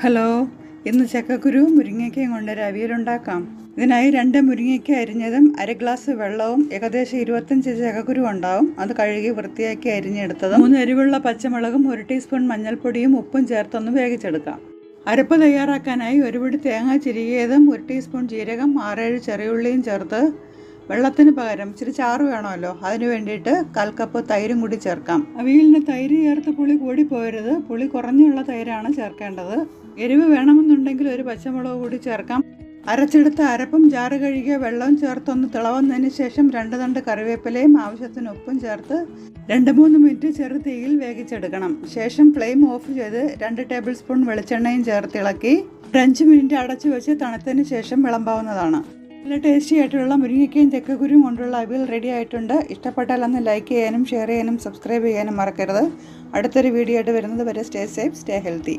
Hello ഇന്ന് ചക്കക്കുരുവും മുരിങ്ങയ്ക്കയും കൊണ്ട് ഒരു അവിയലുണ്ടാക്കാം ഇതിനായി രണ്ട് മുരിങ്ങയ്ക്ക അരിഞ്ഞതും അര ഗ്ലാസ് വെള്ളവും ഏകദേശം ഇരുപത്തഞ്ച് ചക്കക്കുരു ഉണ്ടാവും. അത് കഴുകി വൃത്തിയാക്കി അരിഞ്ഞെടുത്തതും മൂന്ന് എരിവുള്ള പച്ചമുളകും ഒരു ടീസ്പൂൺ മഞ്ഞൾപ്പൊടിയും ഉപ്പും ചേർത്തൊന്ന് വേവിച്ചെടുക്കാം. അരപ്പ് തയ്യാറാക്കാനായി ഒരു പിടി തേങ്ങ ചിരികിയതും ഒരു ടീസ്പൂൺ ജീരകം ആറേഴ് ചെറിയുള്ളിയും ചേർത്ത് വെള്ളത്തിന് പകരം ഇച്ചിരി ചാറ് വേണമല്ലോ. അതിന് വേണ്ടിയിട്ട് കാൽ കപ്പ് തൈരും കൂടി ചേർക്കാം. അവിയലിന് തൈര് ചേർത്ത് പുളി കൂടി പോരുത് പുളി കുറഞ്ഞുള്ള തൈരാണ് ചേർക്കേണ്ടത്. എരിവ് വേണമെന്നുണ്ടെങ്കിൽ ഒരു പച്ചമുളക് കൂടി ചേർക്കാം. അരച്ചെടുത്ത അരപ്പും ചാറ് കഴുകിയ വെള്ളവും ചേർത്തൊന്ന് തിളവന്നതിന് ശേഷം രണ്ട് തണ്ട് കറിവേപ്പിലയും ആവശ്യത്തിന് ഉപ്പും ചേർത്ത് രണ്ട് മൂന്ന് മിനിറ്റ് ചെറു തീയിൽ വേവിച്ചെടുക്കണം. ശേഷം ഫ്ലെയിം ഓഫ് ചെയ്ത് രണ്ട് ടേബിൾ സ്പൂൺ വെളിച്ചെണ്ണയും ചേർത്ത് ഇളക്കി. ഒരു അഞ്ച് മിനിറ്റ് അടച്ചു വെച്ച് തണുത്തതിന് ശേഷം വിളമ്പാവുന്നതാണ്. നല്ല ടേസ്റ്റി ആയിട്ടുള്ള മുരിങ്ങയ്ക്കയും തെക്കക്കുരും കൊണ്ടുള്ള അവിയൽ റെഡി ആയിട്ടുണ്ട്. ഇഷ്ടപ്പെട്ടാൽ ഒന്ന് ലൈക്ക് ചെയ്യാനും ഷെയർ ചെയ്യാനും സബ്സ്ക്രൈബ് ചെയ്യാനും മറക്കരുത്. അടുത്തൊരു വീഡിയോ ആയിട്ട് വരുന്നത് വരെ സ്റ്റേ സേഫ് സ്റ്റേ ഹെൽത്തി